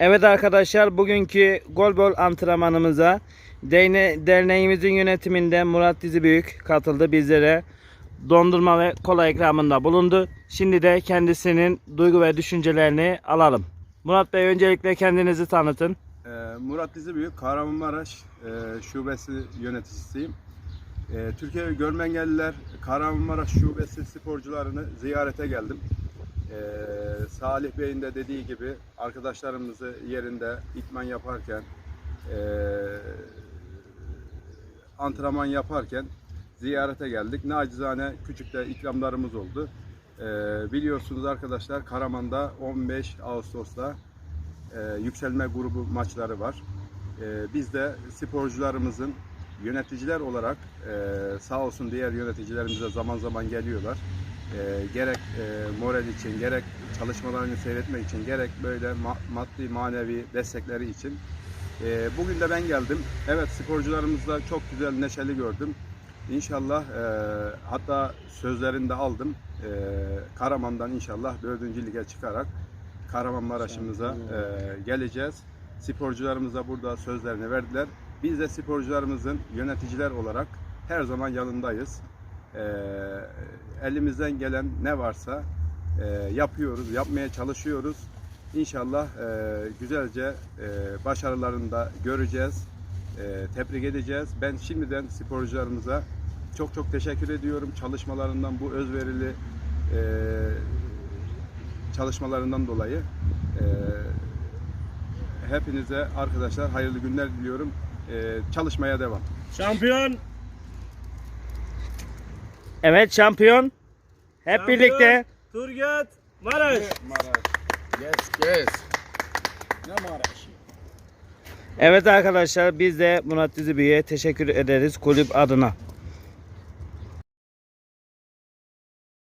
Evet arkadaşlar bugünkü golbol antrenmanımıza Derne- derneğimizin yönetiminde Murat Dizibüyük katıldı bizlere. Dondurma ve kola ikramında bulundu. Şimdi de kendisinin duygu ve düşüncelerini alalım. Murat Bey öncelikle kendinizi tanıtın. Ee, Murat Dizibüyük, Kahramanmaraş e, Şubesi yöneticisiyim. E, Türkiye Görme Engelliler Kahramanmaraş Şubesi sporcularını ziyarete geldim. E, Salih Bey'in de dediği gibi arkadaşlarımızı yerinde itman yaparken, e, antrenman yaparken ziyarete geldik. Nacizane küçük de ikramlarımız oldu. E, biliyorsunuz arkadaşlar Karaman'da 15 Ağustos'ta e, yükselme grubu maçları var. E, biz de sporcularımızın yöneticiler olarak e, sağ olsun diğer yöneticilerimiz de zaman zaman geliyorlar. E, gerek e, moral için, gerek çalışmalarını seyretmek için, gerek böyle ma- maddi manevi destekleri için. E, bugün de ben geldim. Evet sporcularımızla çok güzel, neşeli gördüm. İnşallah e, hatta sözlerini de aldım. E, Karaman'dan inşallah 4. lige çıkarak Kahramanmaraş'ımıza e, geleceğiz. Sporcularımız da burada sözlerini verdiler. Biz de sporcularımızın yöneticiler olarak her zaman yanındayız. E, elimizden gelen ne varsa e, yapıyoruz, yapmaya çalışıyoruz. İnşallah e, güzelce e, başarılarını da göreceğiz, e, tebrik edeceğiz. Ben şimdiden sporcularımıza çok çok teşekkür ediyorum çalışmalarından bu özverili e, çalışmalarından dolayı e, hepinize arkadaşlar hayırlı günler diliyorum. E, çalışmaya devam. Şampiyon. Evet şampiyon. Hep şampiyon, birlikte Turgut Maraş. Yes, yes. Ne Maraş? Evet arkadaşlar biz de Murat Dizibüyük'e teşekkür ederiz kulüp adına.